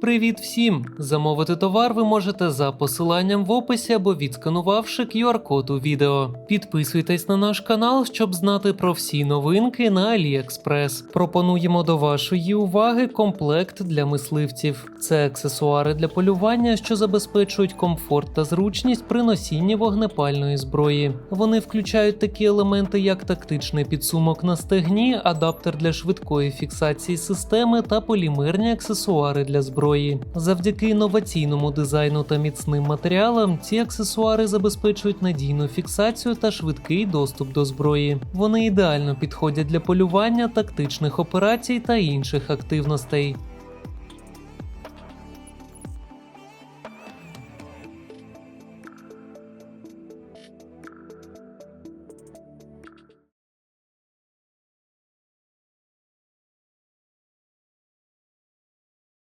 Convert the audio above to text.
Привіт всім! Замовити товар ви можете за посиланням в описі або відсканувавши QR-код у відео. Підписуйтесь на наш канал, щоб знати про всі новинки на AliExpress. Пропонуємо до вашої уваги комплект для мисливців. Це аксесуари для полювання, що забезпечують комфорт та зручність при носінні вогнепальної зброї. Вони включають такі елементи, як тактичний підсумок на стегні, адаптер для швидкої фіксації системи та полімерні аксесуари для зброї. Завдяки інноваційному дизайну та міцним матеріалам ці аксесуари забезпечують надійну фіксацію та швидкий доступ до зброї. Вони ідеально підходять для полювання, тактичних операцій та інших активностей.